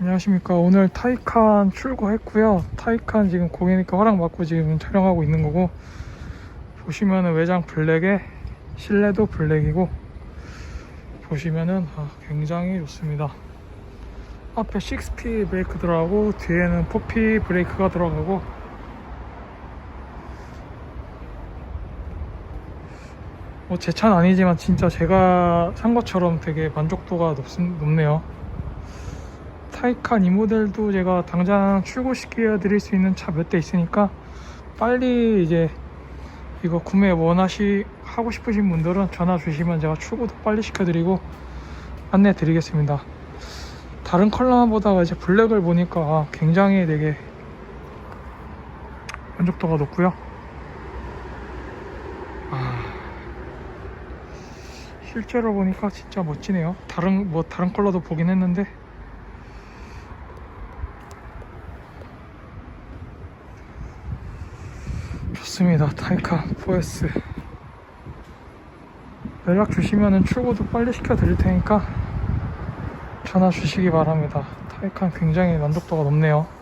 안녕하십니까. 오늘 타이칸 출고했고요. 타이칸 지금 고객님께 허락 받고 지금 촬영하고 있는 거고 보시면은 외장 블랙에 실내도 블랙이고 보시면은 아, 굉장히 좋습니다. 앞에 6P 브레이크 들어가고 뒤에는 4P 브레이크가 들어가고 뭐 제 차는 아니지만 진짜 제가 산 것처럼 되게 만족도가 높, 높네요 타이칸 이 모델도 제가 당장 출고시켜 드릴 수 있는 차 몇 대 있으니까 빨리 이제 이거 구매 원하시 하고 싶으신 분들은 전화 주시면 제가 출고도 빨리 시켜드리고 안내 드리겠습니다. 다른 컬러보다 이제 블랙을 보니까 아, 굉장히 되게 만족도가 높고요. 아, 실제로 보니까 진짜 멋지네요. 다른 뭐 다른 컬러도 보긴 했는데 좋습니다. 타이칸 4S 연락 주시면은 출고도 빨리 시켜 드릴 테니까 전화 주시기 바랍니다. 타이칸 굉장히 만족도가 높네요.